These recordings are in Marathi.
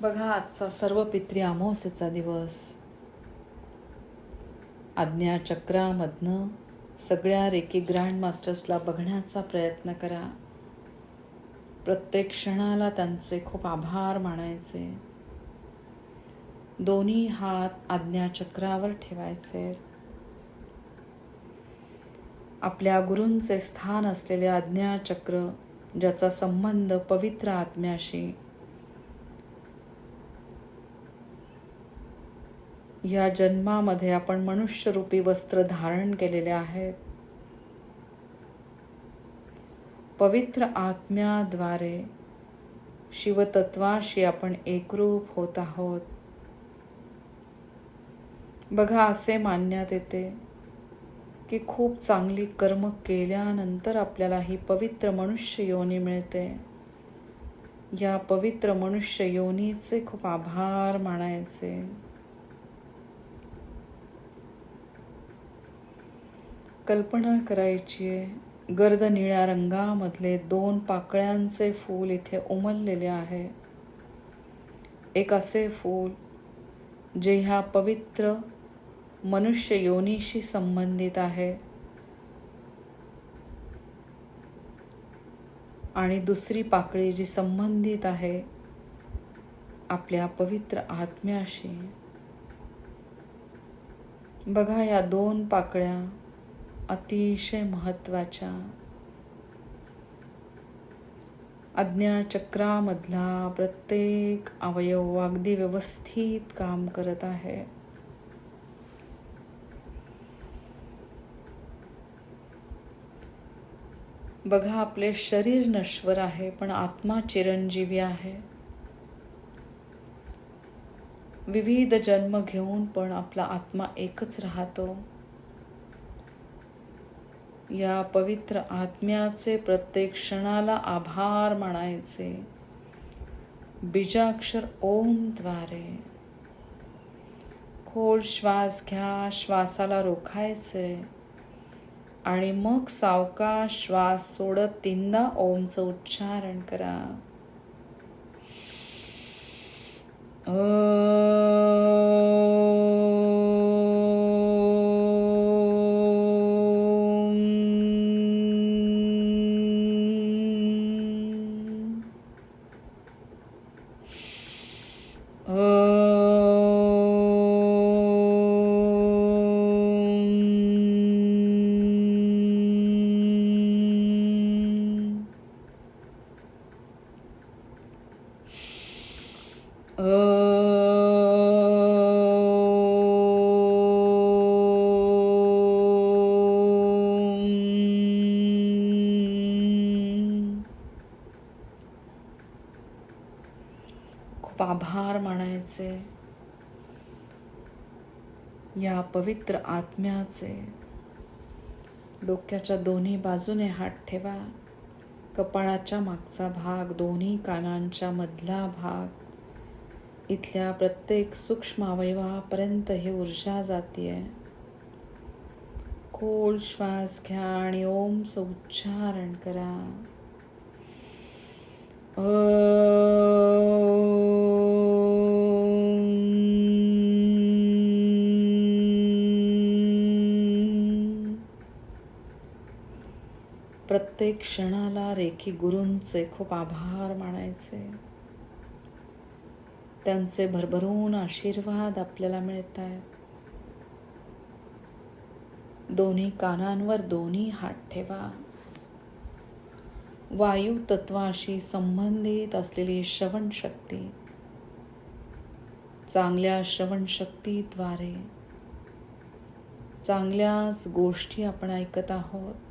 बघा आजचा सर्व पित्री अमावस्येचा दिवस. आज्ञाचक्रामधनं सगळ्या रेकी ग्रँड मास्टर्सला बघण्याचा प्रयत्न करा. प्रत्येक क्षणाला त्यांचे खूप आभार मानायचे. दोन्ही हात आज्ञाचक्रावर ठेवायचे. आपल्या गुरूंचे स्थान असलेले आज्ञाचक्र ज्याचा संबंध पवित्र आत्म्याशी या जन्मामध्ये आपण मनुष्यरूपी वस्त्र धारण केलेले आहेत. पवित्र आत्म्याद्वारे शिवतत्वाशी आपण एकरूप होत आहोत. बघा असे मानण्यात येते की खूप चांगली कर्म केल्यानंतर आपल्याला ही पवित्र मनुष्य योनी मिळते. या पवित्र मनुष्य योनीचे खूप आभार मानायचे. कल्पना करायची आहे. गर्द निळ्या रंगामधले दोन पाकळ्यांचे फूल इथे उमललेले आहे. एक असे फूल जे ह्या पवित्र मनुष्य योनीशी संबंधित आहे. आणि दुसरी पाकळी जी संबंधित आहे आपल्या पवित्र आत्म्याशी. बघा या दोन पाकळ्या. अतिशय महत्त्वाच्या आज्ञाचक्रामधला प्रत्येक अवयव अगदी व्यवस्थित काम करत आहे. बघा आपले शरीर नश्वर आहे पण आत्मा चिरंजीवी आहे. विविध जन्म घेऊन पण आपला आत्मा एकच राहतो. या पवित्र आत्म्याचे प्रत्येक क्षणाला आभार मानायचे. बीजाक्षर ओमद्वारे खोल श्वास घ्या श्वासाला रोखायचे. आणि मग सावकाश श्वास सोडत तीनदा ओमचं उच्चारण करा. ओ... मानायचे या पवित्र आत्म्याचे. डोक्याच्या दोन्ही बाजूने हात ठेवा. कपाळाच्या मागचा भाग दोन्ही कानांच्या मधला भाग. इथल्या प्रत्येक सूक्ष्म अवयवापर्यंत ही ऊर्जा जातीये. खोल श्वास घ्या आणि ओमचं उच्चारण करा. अ प्रत्येक क्षणाला रेखी गुरूंचे खूप आभार मानायचे. त्यांचे भरभरून आशीर्वाद आपल्याला मिळत आहेत दोन्ही कानांवर दोन्ही हात ठेवा. वायू तत्वाशी संबंधित असलेली श्रवण शक्ती चांगल्या श्रवण शक्तीद्वारे चांगल्याच गोष्टी आपण ऐकत आहोत.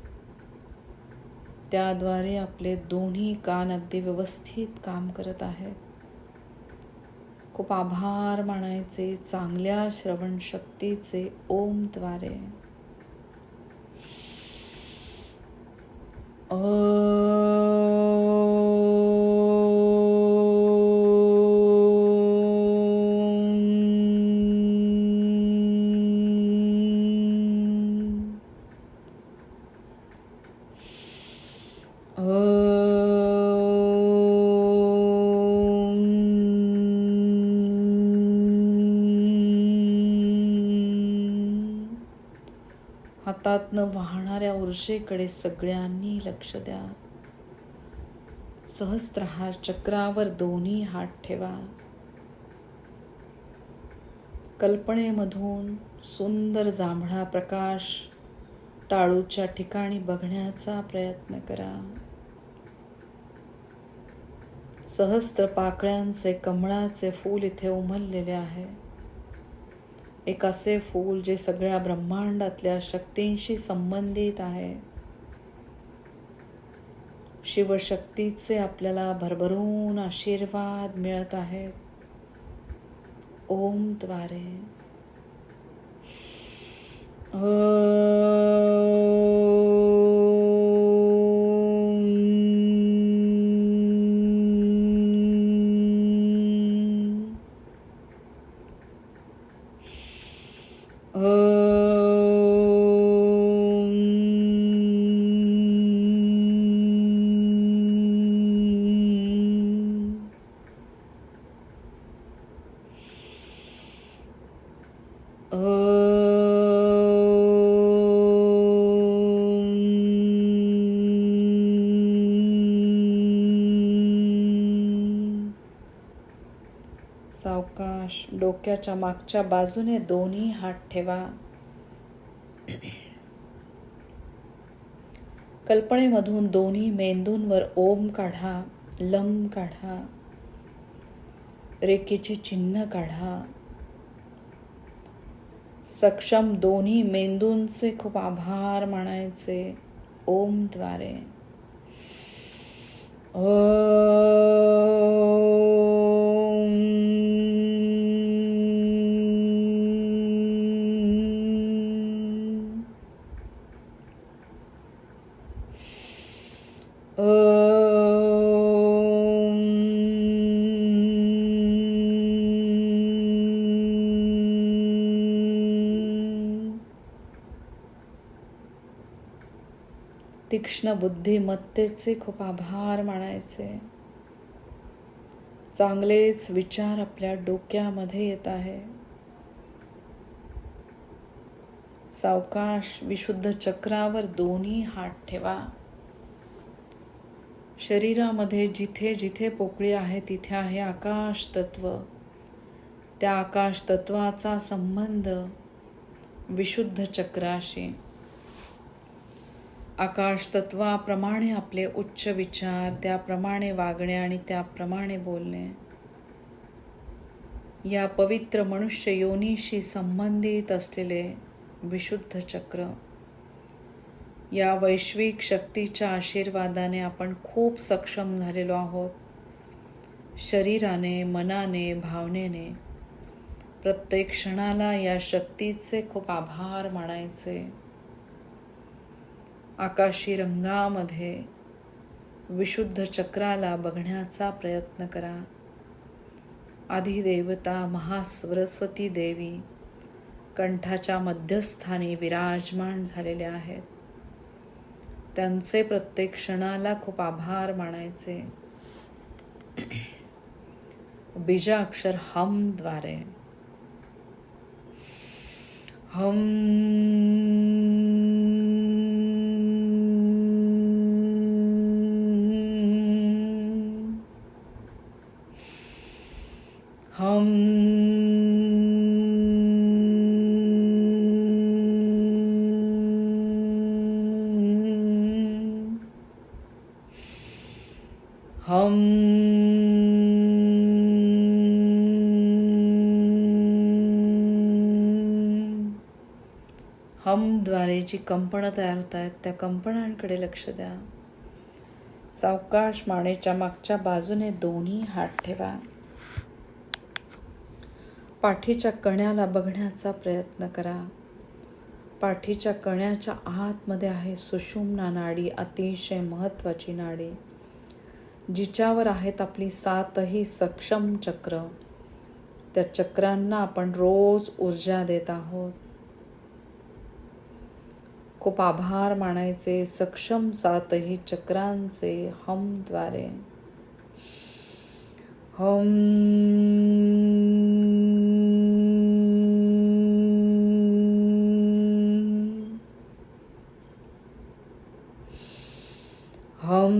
त्याद्वारे आपले दोन्ही कान अगदी व्यवस्थित काम करत आहेत. खूप आभार मानायचे चांगल्या श्रवण शक्तीचे ओमद्वारे हातातनं वाहणाऱ्या ऊर्जेकडे सगळ्यांनी लक्ष द्या. सहस्त्रहार चक्रावर दोन्ही हात ठेवा. कल्पनेमधून सुंदर जांभळा प्रकाश टाळूच्या ठिकाणी बघण्याचा प्रयत्न करा. सहस्त्र पाकळ्यांचे कमळाचे फूल इथे उमललेले आहे. एक असे फूल जे सगळ्या ब्रह्मांडातल्या शक्तींशी संबंधित आहे. शिवशक्तीचे आपल्याला भरभरून आशीर्वाद मिळत आहेत. ओमद्वारे. डोक्याच्या मागच्या बाजूने दोन्ही हात ठेवा. कल्पनेमधून दोन्ही मेंदूंवर ओम काढा लम काढा. रेखेचे चिन्ह काढा. सक्षम दोन्ही मेंदूंचे खूप आभार मानायचे. ओमद्वारे तीक्ष्ण बुद्धिमत्तेचे खूप आभार मानायचे. चांगलेच विचार आपल्या डोक्यामध्ये येत आहे. सावकाश विशुद्ध चक्रावर दोन्ही हात ठेवा. शरीरामध्ये जिथे जिथे पोकळी आहे तिथे आहे आकाश तत्व. त्या आकाश तत्वाचा संबंध विशुद्ध चक्राशी आकाश तत्वाप्रमाणे आपले उच्च विचार त्याप्रमाणे वागणे आणि त्याप्रमाणे बोलणे. या पवित्र मनुष्य योनीशी संबंधित असलेले विशुद्ध चक्र. या वैश्विक शक्तीच्या आशीर्वादाने आपण खूप सक्षम झालेलो आहोत. शरीराने मनाने भावनेने. प्रत्येक क्षणाला या शक्तीचे खूप आभार मानायचे. आकाशी रंगामध्ये विशुद्ध चक्राला बघण्याचा प्रयत्न करा. आधिदेवता महासरस्वती देवी कंठाच्या मध्यस्थानी विराजमान झालेले आहेत. त्यांचे प्रत्येक क्षणाला खूप आभार मानायचे. बीजाक्षर हमद्वारे हम हम जी कंपनं तयार होत आहेत त्या कंपनांकडे लक्ष द्या. सावकाश मानेच्या मागच्या बाजूने दोन्ही हात ठेवा. पाठीच्या कण्याला बघण्याचा प्रयत्न करा. पाठीच्या कण्याच्या आतमध्ये आहे सुषुम्ना नाडी अतिशय महत्त्वाची नाडी जिच्यावर आहेत आपली सातही सक्षम चक्र. त्या चक्रांना आपण रोज ऊर्जा देत आहोत. खूप आभार मानायचे सक्षम सातही चक्रांचे हमद्वारे हम हम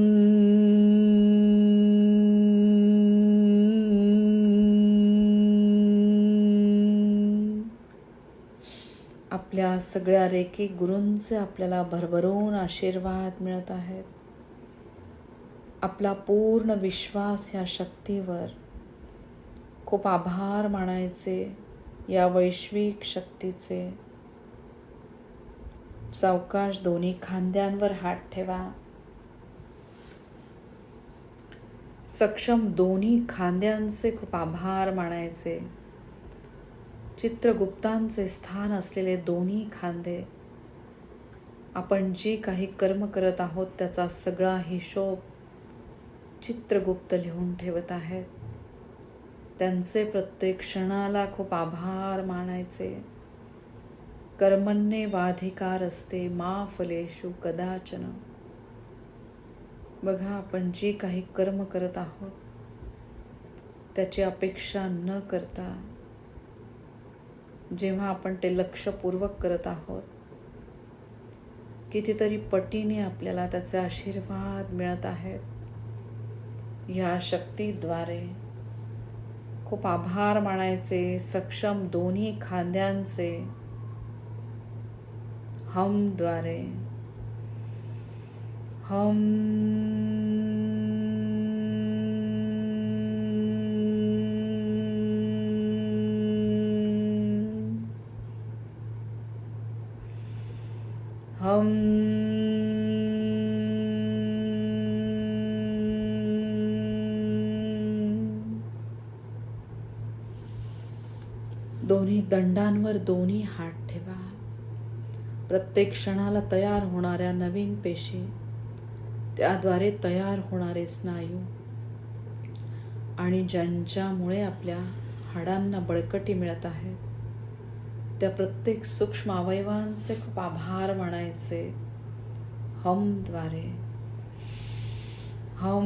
आपल्या सगळ्या रेकी गुरूंचे आपल्याला भरभरून आशीर्वाद मिळत आहेत. आपला पूर्ण विश्वास या शक्तीवर खूप आभार मानायचे या वैश्विक शक्तीचे. सावकाश दोन्ही खांद्यांवर हात ठेवा. सक्षम दोन्ही खांद्यांचे खूप आभार मानायचे. चित्रगुप्तांचे स्थान असलेले दोन्ही खांदे. आपण जी काही कर्म करत आहोत त्याचा सगळा हिशोब चित्रगुप्त लिहून ठेवत आहेत. त्यांचे प्रत्येक क्षणाला खूप आभार मानायचे. कर्मन्ने वाधिकार असते मा फलेशु कदाचन. बघा आपण जी काही कर्म करत आहोत त्याची अपेक्षा न करता जेव्हा आपण ते लक्षपूर्वक करत आहोत कितीतरी पटीने आपल्याला त्याचे आशीर्वाद मिळत आहेत. ह्या शक्तीद्वारे खूप आभार मानायचे सक्षम दोन्ही खांद्यांचे हमद्वारे हम हम प्रत्येक क्षणाला तयार होणाऱ्या नवीन पेशी त्याद्वारे तयार होणारे स्नायू आणि ज्यांच्यामुळे आपल्या हाडांना बळकटी मिळत आहेत त्या प्रत्येक सूक्ष्म अवयवांचे खूप आभार मानायचे. हमद्वारे. हम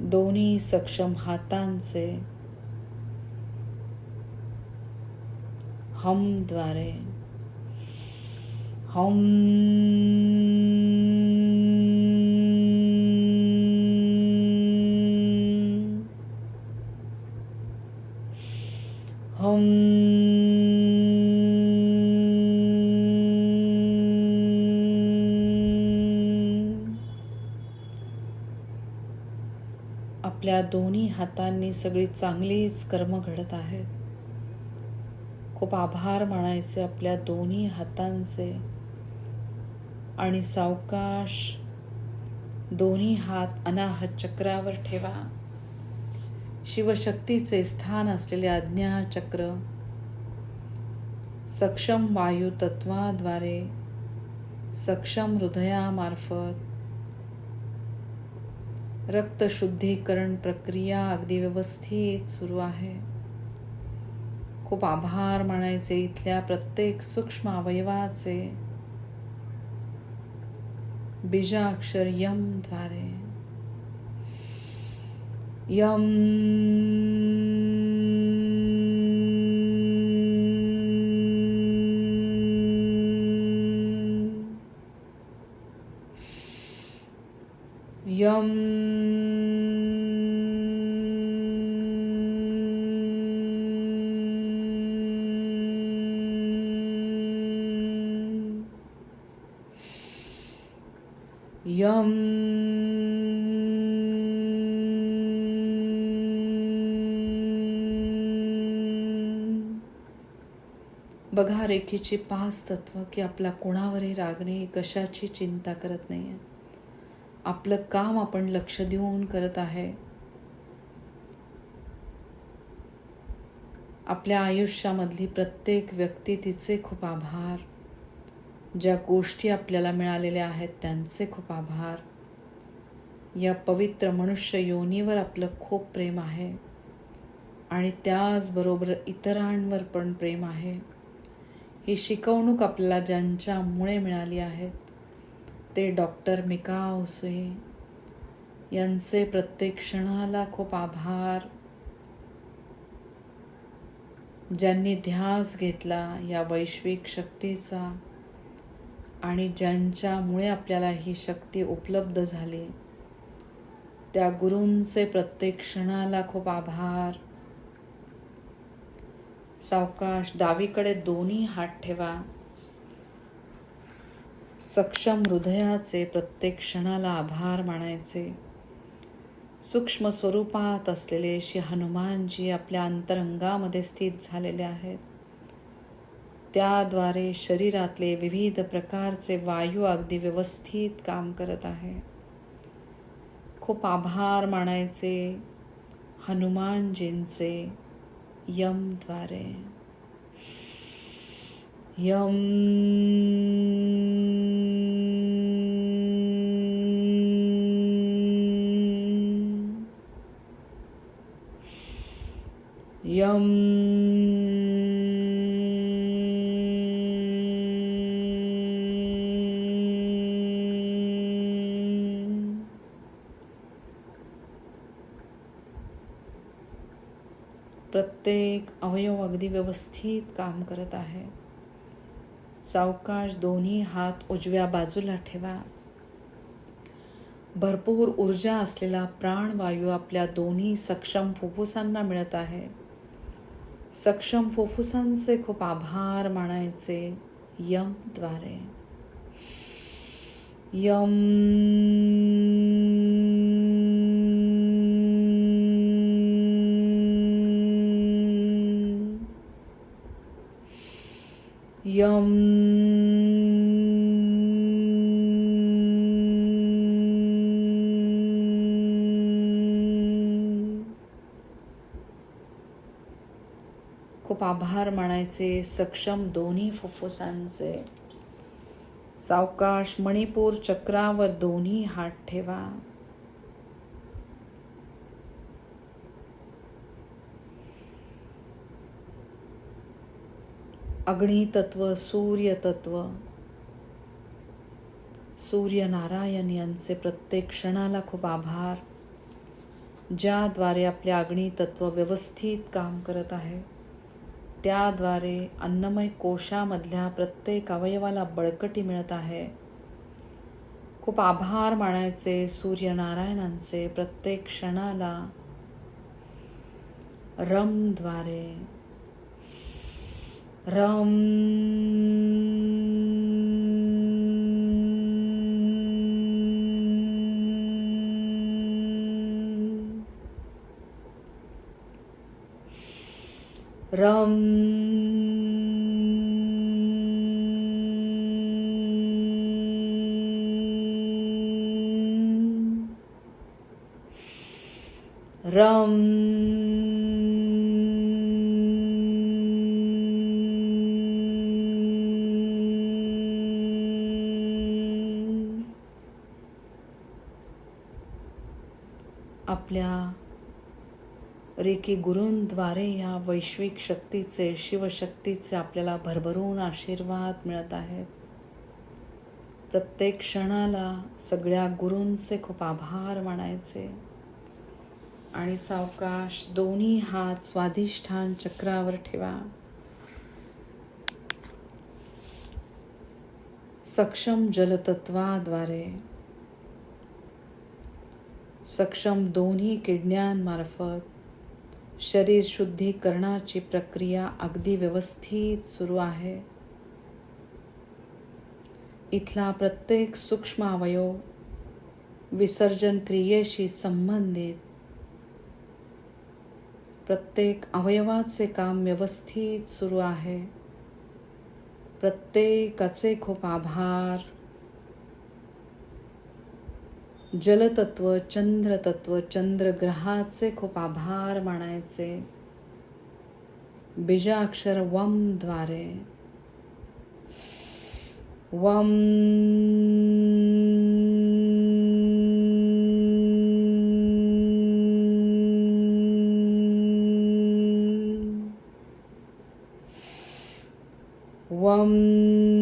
दोन्ही सक्षम हातांचे हमद्वारे हम दोन्ही हातांनी सगळी चांगलीच कर्म घडत आहेत. खूप आभार मानायचे आपल्या दोन्ही हातांचे. आणि सावकाश दोन्ही हात अनाहत चक्रावर ठेवा. शिवशक्तीचे स्थान असलेले आज्ञा चक्र सक्षम वायू तत्वाद्वारे सक्षम हृदयामार्फत रक्तशुद्धीकरण प्रक्रिया अगदी व्यवस्थित सुरू आहे. खूप आभार मानायचे इथल्या प्रत्येक सूक्ष्म अवयवाचे. बीजाक्षर यमद्वारे यम यम रेखीची पाच तत्व की आपला कोणावरही रागणे कशाची चिंता करत नाही आहे आपलं काम आपण लक्ष देऊन करत आहे. आपल्या आयुष्यामधली प्रत्येक व्यक्ती तिचे खूप आभार. ज्या गोष्टी आपल्याला मिळालेल्या आहेत त्यांचे खूप आभार. या पवित्र मनुष्य योनीवर आपलं खूप प्रेम आहे. आणि त्याचबरोबर इतरांवर पण प्रेम आहे. ही शिकवणूक आपल्याला ज्यांच्यामुळे मिळाली आहेत ते डॉक्टर मिका ओसुई यांचे प्रत्येक क्षणाला खूप आभार. ज्यांनी ध्यास घेतला या वैश्विक शक्तीचा आणि ज्यांच्यामुळे आपल्याला ही शक्ती उपलब्ध झाली त्या गुरूंचे प्रत्येक क्षणाला खूप आभार. सावकाश डावीकडे दोन्ही हात ठेवा. सक्षम हृदयाचे प्रत्येक क्षणाला आभार मानायचे. सूक्ष्म स्वरूपात असलेले श्री हनुमानजी आपल्या अंतरंगामध्ये स्थित झालेले आहेत. त्याद्वारे शरीरातले विविध प्रकारचे वायू अगदी व्यवस्थित काम करत आहे. खूप आभार मानायचे हनुमानजींचे यमद्वारे यम यम प्रत्येक अवयव अगदी व्यवस्थित काम करत आहे. सावकाश दोन्ही हात उजव्या बाजूला ठेवा. भरपूर ऊर्जा असलेला प्राणवायू आपल्या दोन्ही सक्षम फुफ्फुसांना मिळत आहे. सक्षम फुफ्फुसांचे खूप आभार मानायचे यमद्वारे यम यम। खूप आभार मानायचे सक्षम दोन्ही फुफ्फुसांचे. सावकाश मणिपूर चक्रावर दोन्ही हात ठेवा. अग्नितत्व सूर्यतत्व. सूर्यनारायण यांचे प्रत्येक क्षणाला खूप आभार ज्याद्वारे आपले अग्नितत्व व्यवस्थित काम करत आहे. त्याद्वारे अन्नमय कोशामधल्या प्रत्येक अवयवाला बळकटी मिळत आहे. खूप आभार मानायचे सूर्यनारायणांचे प्रत्येक क्षणाला रमद्वारे. Ram. Ram. Ram. रेकी गुरूंद्वारे या वैश्विक शक्तीचे शिवशक्तीचे आपल्याला भरभरून आशीर्वाद मिळत आहेत. प्रत्येक क्षणाला सगळ्या गुरूंचे खूप आभार मानायचे. आणि सावकाश दोन्ही हात स्वाधिष्ठान चक्रावर ठेवा. सक्षम जलतत्वाद्वारे सक्षम दोन्ही किडण्यांमार्फत शरीर शुद्धीकरणाची प्रक्रिया अगदी व्यवस्थित सुरू आहे. इथला प्रत्येक सूक्ष्म अवयव विसर्जन क्रियेशी संबंधित. प्रत्येक अवयवाचे काम व्यवस्थित सुरू आहे. प्रत्येकाचे खूप आभार. जलतत्व चंद्रतत्व चंद्रग्रहाचे खूप आभार मानायचे. बीजाक्षर वमद्वारे वम वम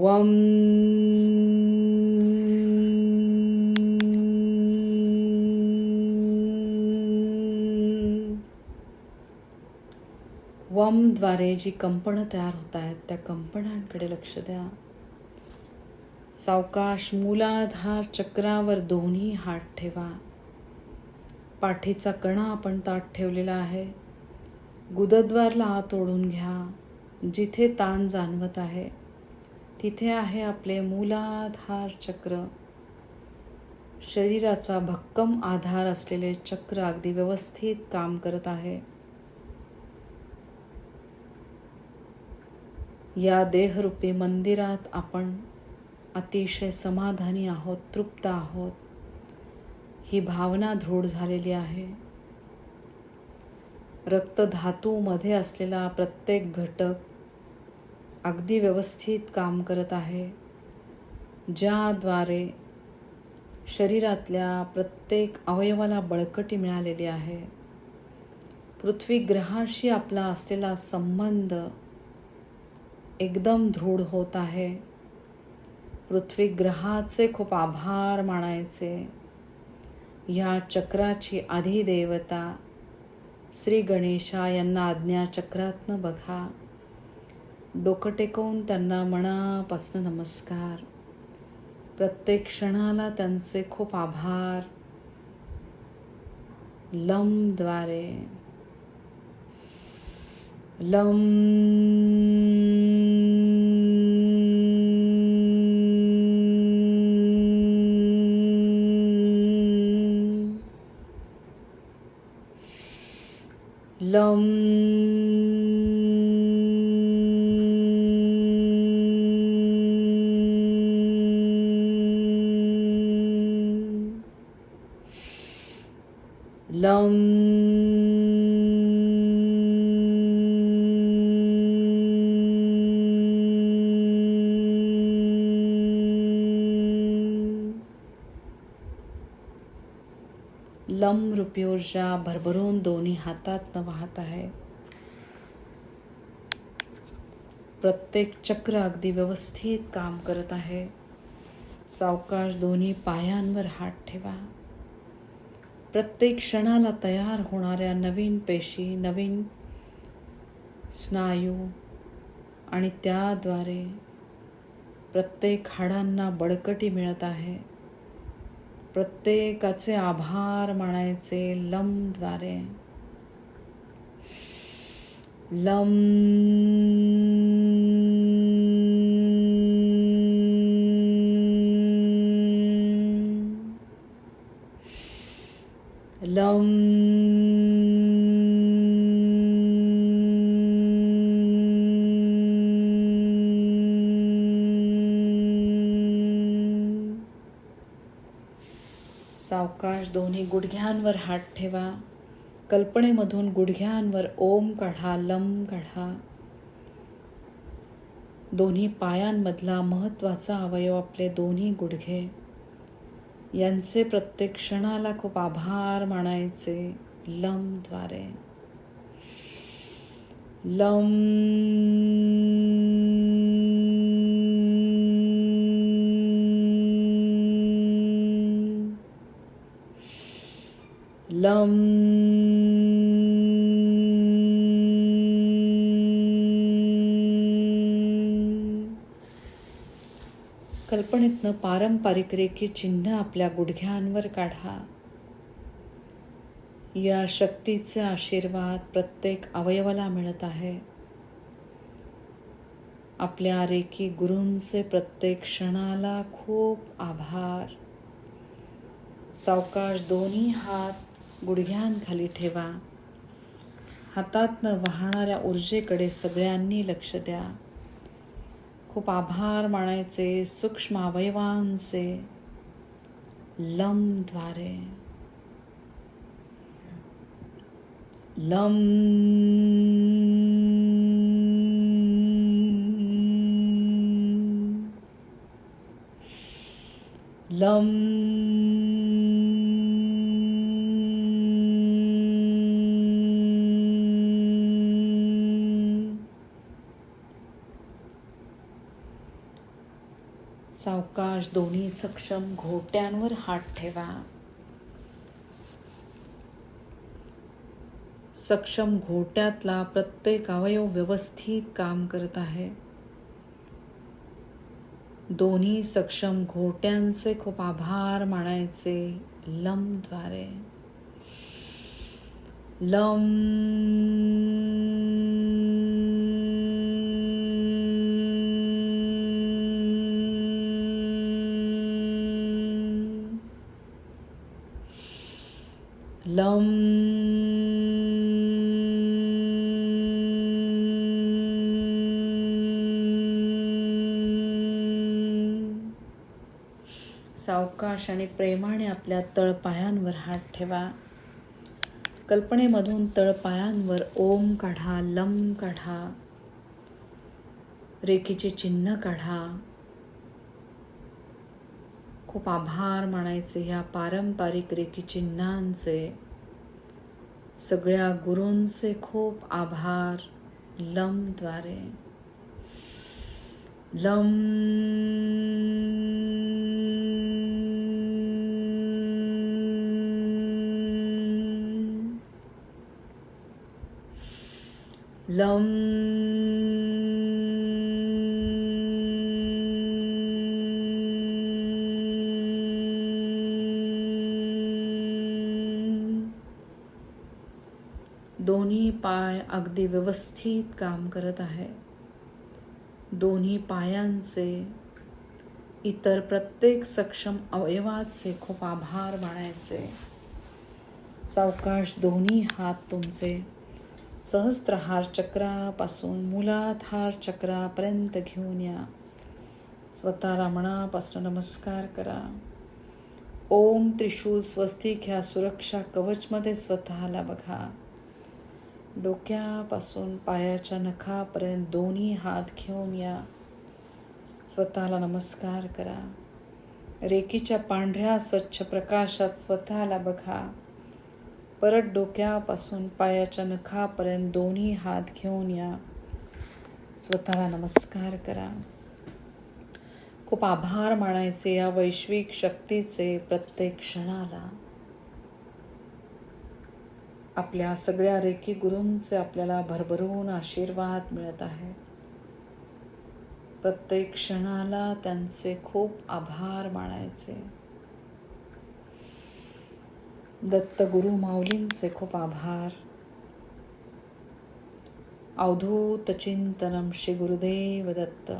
वम वमद्वारे जी कंपनं तयार होत आहेत त्या कंपनांकडे लक्ष द्या. सावकाश मूलाधार चक्रावर दोन्ही हात ठेवा. पाठीचा कणा आपण ताट ठेवलेला आहे. गुदद्वारला हात ओढून घ्या जिथे ताण जाणवत आहे. तिथे आहे आपले मूलाधार चक्र. शरीराचा भक्कम आधार असलेले चक्र अगदी व्यवस्थित काम करत आहे. या देहरूपी मंदिरात आपण अतिशय समाधानी आहोत तृप्त आहोत. ही भावना दृढ झालेली आहे. रक्तधातूमध्ये असलेला प्रत्येक घटक अगदी व्यवस्थित काम करत आहे ज्याद्वारे शरीरातल्या प्रत्येक अवयवाला बळकटी मिळालेली आहे. पृथ्वी ग्रहाशी आपला असलेला संबंध एकदम दृढ होत आहे. पृथ्वी ग्रहाचे खूप आभार मानायचे. ह्या चक्राची आधी देवता श्री गणेशा यांना आज्ञा चक्रातनं बघा. डोकं टेकवून त्यांना मनापासून नमस्कार. प्रत्येक क्षणाला त्यांचे खूप आभार. लमद्वारे. लम. लम. लम रूपी ऊर्जा भरभरून दोन्ही हातातनं वाहत आहे. प्रत्येक चक्र अगदी व्यवस्थित काम करत आहे. सावकाश दोन्ही पायांवर हात ठेवा. प्रत्येक क्षणाला तयार होणाऱ्या नवीन पेशी नवीन स्नायू आणि त्याद्वारे प्रत्येक हाडांना बळकटी मिळत आहे. प्रत्येकाचे आभार मानायचे लमद्वारे. लम लम सावकाश गुडघ्यांवर हात ठेवा. कल्पनेमधून गुडघ्यांवर ओम काढा लम काढा. दोन्ही पायांमधला महत्त्वाचा अवयव आपले दोन्ही गुडघे. यांचे प्रत्येक क्षणाला खूप आभार मानायचे. लमद्वारे लम लम. कल्पनेतनं पारंपरिक रेखी चिन्ह आपल्या गुडघ्यांवर काढा. या शक्तीचे आशीर्वाद प्रत्येक अवयवाला मिळत आहे. आपल्या रेखी गुरूंचे प्रत्येक क्षणाला खूप आभार. सावकाश दोन्ही हात गुडघ्यांखाली ठेवा. हातातनं वाहणाऱ्या ऊर्जेकडे सगळ्यांनी लक्ष द्या. खूप आभार मानायचे सूक्ष्म अवयवांचे लमद्वारे. लम. लम. सक्षम घोट्यांवर हात ठेवा. सक्षम घोट्यातला प्रत्येक अवयव व्यवस्थित काम करत आहे. दोन्ही सक्षम घोट्यांचे खूप आभार मानायचे लमद्वारे. लम लम सावकाश आणि प्रेमाने आपल्या तळपायांवर हात ठेवा. कल्पनेमधून तळपायांवर ओम काढा लम काढा. रेखीचे चिन्ह काढा. खूप आभार मानायचे ह्या पारंपरिक रेखी चिन्हांचे. सगळ्या गुरूंचे खूप आभार लमद्वारे. लम लम दोन्ही पाय अगदी व्यवस्थित काम करत आहे दोन्ही पायांचे इतर प्रत्येक सक्षम अवयवाचे खूप आभार मानायचे. सावकाश दोन्ही हात तुमचे सहस्त्रहार चक्रापासून मूलाधार चक्रापर्यंत घेऊन या. स्वतःला मनापासून नमस्कार करा. ओम त्रिशूल स्वस्तिक ह्या सुरक्षा कवचमध्ये स्वतःला बघा. डोक्यापासून पायाच्या नखापर्यंत दोन्ही हात घेऊन या. स्वतःला नमस्कार करा. रेकीच्या पांढऱ्या स्वच्छ प्रकाशात स्वतःला बघा. परत डोक्यापासून पायाच्या नखापर्यंत दोन्ही हात घेऊन या. स्वतःला नमस्कार करा. खूप आभार मानायचे या वैश्विक शक्तीचे प्रत्येक क्षणाला. आपल्या सगळ्या रेखी गुरूंचे आपल्याला भरभरून आशीर्वाद मिळत आहे. प्रत्येक क्षणाला त्यांचे खूप आभार मानायचे. दत्त गुरु माऊलींचे खूप आभार. अवधूत चिंतनम श्री गुरुदेव दत्त.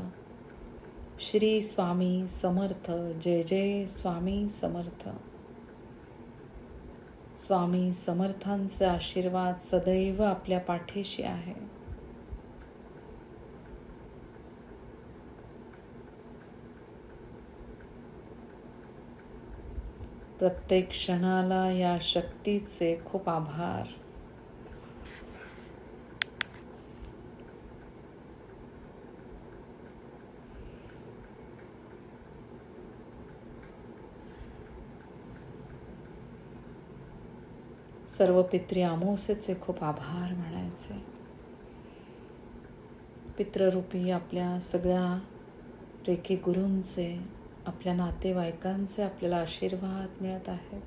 श्री स्वामी समर्थ. जय जय स्वामी समर्थ. स्वामी समर्थांचे आशीर्वाद सदैव आपल्या पाठीशी आहे. प्रत्येक क्षणाला या शक्तीचे खूप आभार. सर्व पित्री अमावस्येचे खूप आभार म्हणायचे. पित्ररूपी आपल्या सगळ्या रेखी गुरूंचे आपल्या नातेवाईकांचे आपल्याला आशीर्वाद मिळत आहेत.